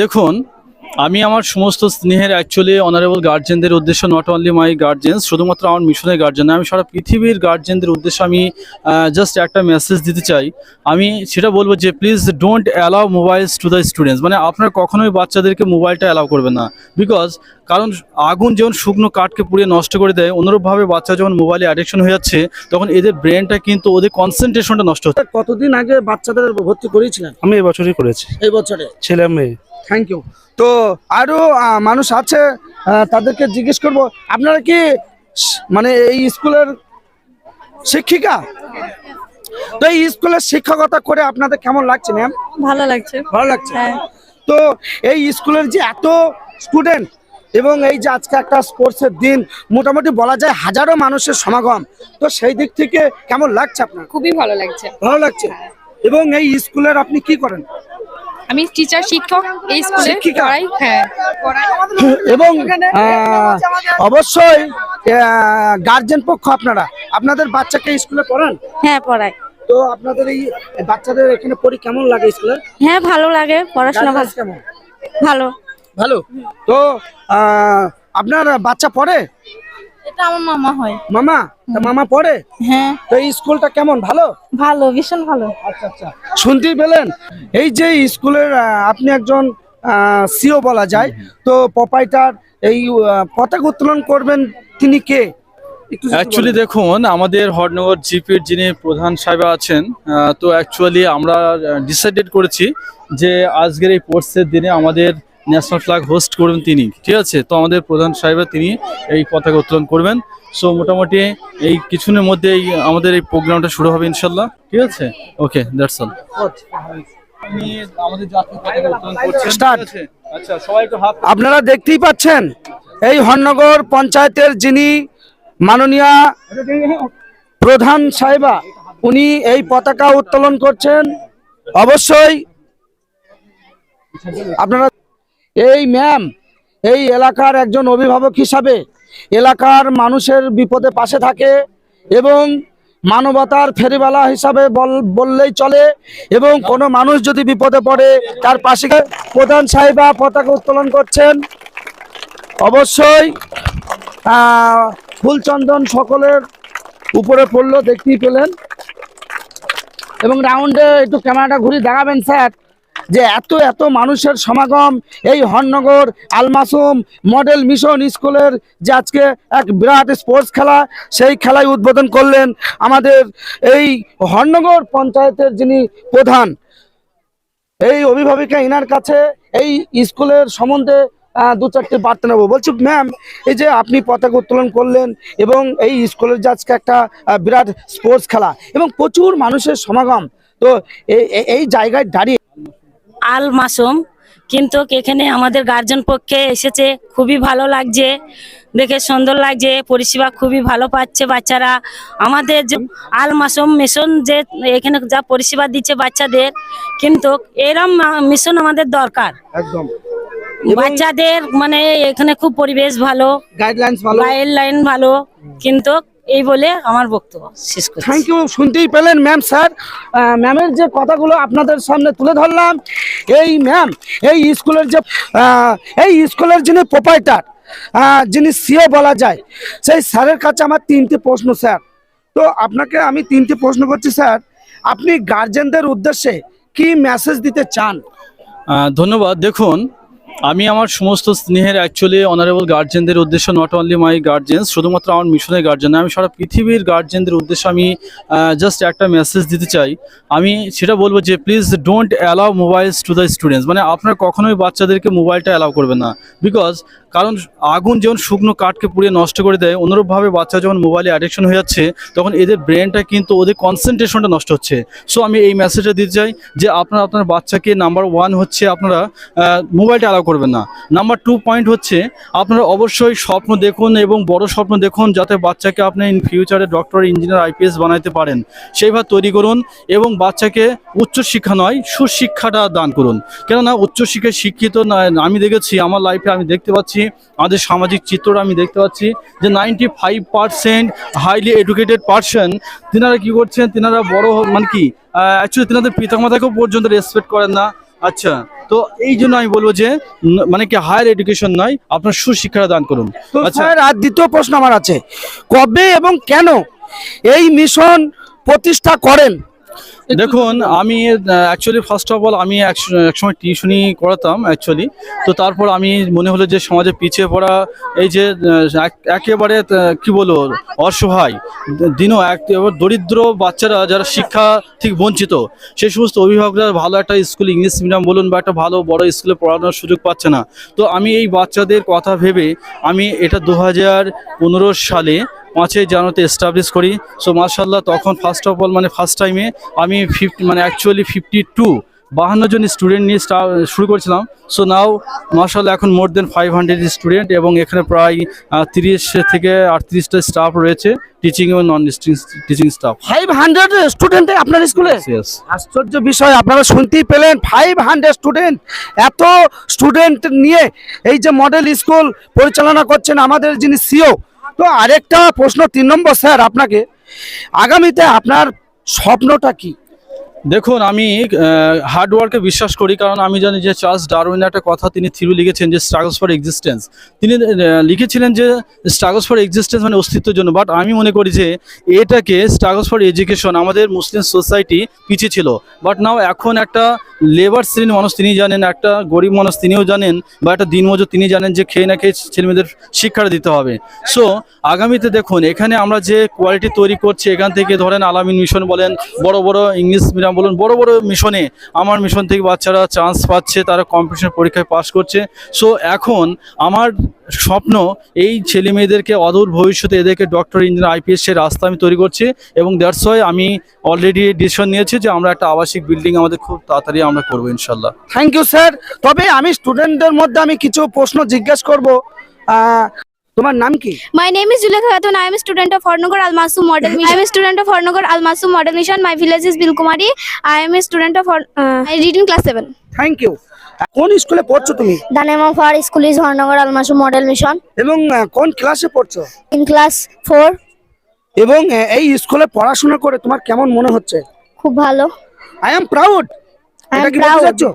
দেখুন আমি আমার সমস্ত স্নেহের অ্যাকচুয়ালি অনারেবল গার্জেনদের উদ্দেশ্য নট অনলি মাই গার্জেন্স শুধুমাত্র আমার মিশনের গার্জেন আমি সারা পৃথিবীর গার্জেনদের উদ্দেশ্যে আমি জাস্ট একটা মেসেজ দিতে চাই। আমি সেটা বলব যে please don't allow mobiles to the students মানে আপনার কখনোই বাচ্চাদেরকে মোবাইলটা অ্যালাউ করবেন না। বিকজ কারণ আগুন যেমন শুকনো কাঠকে পুড়িয়ে নষ্ট করে দেয় অনুরূপভাবে বাচ্চা যখন মোবাইলে অ্যাডিকশন হয়ে যাচ্ছে তখন এদের ব্রেনটা কিন্তু ওদের কনসেন্ট্রেশনটা নষ্ট হচ্ছে। কতদিন আগে বাচ্চাদের ভর্তি করিয়েছিলেন? আমি এবছরই করেছি। এই বছরে? ছেলে মেয়ে। থ্যাংক ইউ তো আরও মানুষ আছে তাদেরকে জিজ্ঞেস করব আপনারা কি মানে এই স্কুলের শিক্ষিকা? তো এই স্কুলের শিক্ষকতা করে আপনাদের কেমন লাগছে ম্যাম ভালো লাগছে। ভালো লাগছে? হ্যাঁ। তো এই স্কুলের যে এত স্টুডেন্ট এবং এই যে আজকে একটা স্পোর্টসের দিন মোটামুটি বলা যায় হাজারো মানুষের সমাগম তো সেই দিক থেকে কেমন লাগছে আপনার? খুবই ভালো লাগছে। ভালো লাগছে? এবং এই স্কুলের আপনি কি করেন? আমি টিচার শিক্ষক এই স্কুলে? পড়াই হ্যাঁ। এবং আহ, অবশ্যই গার্জেন পক্ষ আপনারা। আপনাদের বাচ্চাকে স্কুলে পড়ান? হ্যাঁ পড়াই। তো আপনাদের এই বাচ্চাদের এখানে পড়ি কেমন লাগে স্কুলে হ্যাঁ ভালো লাগে পড়াশোনা ভালো। কেমন? ভালো। ভালো? তো আহ, আপনার বাচ্চা পড়ে? এটা আমার মামা হয়। মামা? তা মামা পড়ে? হ্যাঁ। তো এই স্কুলটা কেমন ভালো? ভালো ভীষণ ভালো। আচ্ছা আচ্ছা। শুনতেই পেলেন? এই যে স্কুলের আপনি একজন সিও বলা যায় তো পপাইটার এই পতাকা উত্তোলন করবেন তিনি কে? অ্যাকচুয়ালি দেখুন আমাদের হরনগর জিপির যিনি প্রধান সাহেব আছেন আহ, তো অ্যাকচুয়ালি আমরা ডিসাইডেড করেছি যে আজকের এই স্পোর্টসের দিনে আমাদের ন্যাশনাল ফ্ল্যাগ হোস্ট করবেন তিনি ঠিক আছে? তো আমাদের প্রধান সাহেবের তিনি এই পতাকা উত্তোলন করবেন। সো মোটামুটি এই কিছুদিনের মধ্যেই আমাদের এই প্রোগ্রামটা শুরু হবে ইনশাল্লাহ ঠিক আছে? ওকে দ্যাটস অল আমি আমাদের জাতীয় পতাকা উত্তোলন করছি। Start. আচ্ছা সবাই একটু হাত আপনারা দেখতেই পাচ্ছেন এই হরনগর পঞ্চায়েতের যিনি মাননীয় প্রধান সাহেবা উনি এই পতাকা উত্তোলন করছেন। অবশ্যই আপনারা এই ম্যাম এই এলাকার একজন অভিভাবক হিসাবে এলাকার মানুষের বিপদে পাশে থাকে এবং মানবতার ফেরিওয়ালা হিসাবে বল- বললেই চলে এবং কোনো মানুষ যদি বিপদে পড়ে, তার পাশে প্রধান সাহেবা পতাকা উত্তোলন করছেন। অবশ্যই ফুলচন্দন সকলের উপরে পড়ল, দেখতেই পেলেন। এবং রাউন্ডে একটু ক্যামেরাটা ঘুরে দেখাবেন স্যার যে এত এত মানুষের সমাগম এই হরনগর, আলমাসুম মডেল মিশন স্কুলের যে আজকে এক বিরাট স্পোর্টস খেলা, সেই খেলায় উদ্বোধন করলেন আমাদের এই হরনগর পঞ্চায়েতের যিনি প্রধান। এই অভিভাবিকা ইনার কাছে এই স্কুলের সম্বন্ধে দু চারটে বার্তা নেব। বলছি, ম্যাম, এই যে আপনি পতাকা উত্তোলন করলেন এবং এই স্কুলের যে আজকে একটা বিরাট স্পোর্টস খেলা এবং প্রচুর মানুষের সমাগম, তো এই- জায়গায় দাঁড়িয়ে আল মাসুম কিন্তু এখানে আমাদের গার্জেন পক্ষে এসেছে খুবই ভালো লাগছে দেখে সুন্দর লাগছে পরিষেবা খুবই ভালো পাচ্ছে বাচ্চারা। আমাদের যে আল মাসুম মিশন যে এখানে যা পরিষেবা দিচ্ছে বাচ্চাদের কিন্তু এরম মিশন আমাদের দরকার। একদম। বাচ্চাদের মানে এখানে খুব পরিবেশ ভালো গাইডলাইন্স ভালো। গাইড লাইন ভালো কিন্তু এই বলে আমার বক্তব্য শেষ করছি। থ্যাংক ইউ শুনতেই পেলেন ম্যাম স্যার ম্যামের যে কথাগুলো আপনাদের সামনে তুলে ধরলাম এই ম্যাম এই স্কুলের যে এই স্কুলের যিনি প্রোপাইটার যিনি সিও বলা যায় সেই স্যারের কাছে আমার তিনটি প্রশ্ন স্যার তো আপনাকে আমি তিনটি প্রশ্ন করছি স্যার আপনি গার্জেনদের উদ্দেশ্যে কি মেসেজ দিতে চান? ধন্যবাদ। দেখুন আমি আমার সমস্ত স্নেহের অ্যাকচুয়ালি অনারেবল গার্জেনদের উদ্দেশ্য নট অনলি মাই গার্জেন্স শুধুমাত্র আমার মিশনের গার্জেন আমি সারা পৃথিবীর গার্জেনদের উদ্দেশ্যে আমি জাস্ট একটা মেসেজ দিতে চাই। আমি সেটা বলব যে please don't allow mobiles to the students মানে আপনার কখনোই বাচ্চাদেরকে মোবাইলটা অ্যালাউ করবেন না। বিকজ কারণ আগুন যেমন শুকনো কাঠকে পুড়িয়ে নষ্ট করে দেয়, অনুরূপভাবে বাচ্চা যখন মোবাইলে অ্যাডিকশন হয়ে যাচ্ছে, তখন এদের ব্রেনটা কিন্তু ওদের কনসেন্ট্রেশনটা নষ্ট হচ্ছে। সো আমি এই মেসেজটা দিতে চাই যে আপনারা, আপনার বাচ্চাকে নাম্বার ওয়ান হচ্ছে আপনারা মোবাইলটা অ্যালাউ করবেন না। নাম্বার টু পয়েন্ট হচ্ছে, আপনারা অবশ্যই স্বপ্ন দেখুন এবং বড় স্বপ্ন দেখুন যাতে বাচ্চাকে আপনি ইন ফিউচারে ডক্টর ইঞ্জিনিয়ার আইপিএস বানাইতে পারেন। সেইভাবে তৈরি করুন এবং বাচ্চাকে উচ্চশিক্ষা নয়, সুশিক্ষাটা দান করুন। কেননা উচ্চশিক্ষায় শিক্ষিত আমি দেখেছি, আমার লাইফে আমি দেখতে পাচ্ছি, আমাদের সামাজিক চিত্রটা আমি দেখতে পাচ্ছি যে ninety five percent highly educated person তিনারা কি করছেন? তিনারা বড় মানে কি অ্যাকচুয়ালি তিনাদের পিতামাতাকেও পর্যন্ত রেসপেক্ট করেন না। আচ্ছা তো এই জন্য আমি বলব যে মানে কি হায়ার এডুকেশন নয় আপনার সুশিক্ষা দান করুন। আচ্ছা। আর দ্বিতীয় প্রশ্ন আমার আছে। কবে এবং কেন এই মিশন প্রতিষ্ঠা করেন? দেখুন, আমি অ্যাকচুয়ালি ফার্স্ট অফ অল আমি এক- একসময় টিউশনি করাতাম অ্যাকচুয়ালি তো তারপর আমি মনে হলো যে সমাজে পিছিয়ে পড়া, এই যে এক- একেবারে কি বলব, অসহায়, দিনও এক দরিদ্র বাচ্চারা যারা শিক্ষা ঠিক বঞ্চিত, সেই সমস্ত অভিভাবকরা ভালো একটা স্কুল ইংলিশ মিডিয়াম বলুন বা একটা ভালো বড় স্কুলে পড়ানোর সুযোগ পাচ্ছে না। তো আমি এই বাচ্চাদের কথা ভেবে আমি এটা দু হাজার পনেরো সালে পাঁচই জানুয়ারিতে এস্টাবলিশ করি। সো মার্শাল্লাহ তখন ফার্স্ট অফ অল মানে ফার্স্ট টাইমে আমি ফিফটি মানে অ্যাকচুয়ালি ফিফটি টু বাহান্ন জন স্টুডেন্ট নিয়ে শুরু করেছিলাম। সো নাও মার্শাল্লাহ এখন more then five hundred student এবং এখানে প্রায় তিরিশ থেকে আটত্রিশটা স্টাফ রয়েছে টিচিং এবং non teaching staff five hundred student আপনার স্কুলে আশ্চর্য বিষয় আপনারা শুনতেই পেলেন ফাইভ হান্ড্রেড স্টুডেন্ট এত স্টুডেন্ট নিয়ে এই যে মডেল স্কুল পরিচালনা করছেন আমাদের যিনি সিও তো আরেকটা প্রশ্ন তিন নম্বর স্যার আপনাকে আগামীতে আপনার স্বপ্নটা কি? দেখুন, আমি হার্ডওয়ার্কে বিশ্বাস করি, কারণ আমি জানি যে চার্লস ডারউইন একটা কথা, তিনি থিরু লিখেছেন যে স্ট্রাগলস ফর এক্সিস্টেন্স তিনি লিখেছিলেন যে স্ট্রাগলস ফর এক্সিস্টেন্স মানে অস্তিত্বের জন্য বাট আমি মনে করি যে এটাকে স্ট্রাগলস ফর এডুকেশন আমাদের মুসলিম সোসাইটি পিছিয়ে ছিল। বাট নাও এখন একটা লেবার শ্রেণির মানুষ, তিনি জানেন, একটা গরিব মানুষ, তিনিও জানেন, বা একটা দিনমজুর, তিনি জানেন যে খেয়ে না খেয়ে ছেলেমেয়েদের শিক্ষাটা দিতে হবে। সো আগামীতে দেখুন, এখানে আমরা যে কোয়ালিটি তৈরি করছি, এখান থেকে ধরেন আলামিন মিশন বলেন, বড় বড় ইংলিশ মিডিয়াম বলুন, বড় বড় মিশনে আমার মিশন থেকে বাচ্চারা চান্স পাচ্ছে, তারা কম্পিটিশন পরীক্ষায় পাশ করছে। সো এখন আমার স্বপ্ন এই ছেলে মেয়েদেরকে অদূর ভবিষ্যতে এদেরকে ডক্টর ইঞ্জিনিয়ার আইপিএস সে রাস্তা আমি তৈরি করছি এবং দ্যাটস ওয়াই আমি অলরেডি ডিসিশন নিয়েছি যে আমরা একটা আবাসিক বিল্ডিং আমাদের খুব তাড়াতাড়ি আমরা করব ইনশাল্লাহ। থ্যাংক ইউ স্যার তবে আমি স্টুডেন্টদের মধ্যে আমি কিছু প্রশ্ন জিজ্ঞেস করব। তোমার নাম কি? My name is Zulekha Khatun I am student of Harnagar Almasu model mission I am student of Harnagar Almasu model mission my village is Bilkumari I am student of I read in class 7 thank you কোন স্কুলে পড়ছো তুমি? The name of our school is Harnagar Almasu model mission এবং কোন ক্লাসে পড়ছো? In class 4 এবং এই স্কুলে পড়াশোনা করে তোমার কেমন মনে হচ্ছে? খুব ভালো। I am proud I am proud বলছো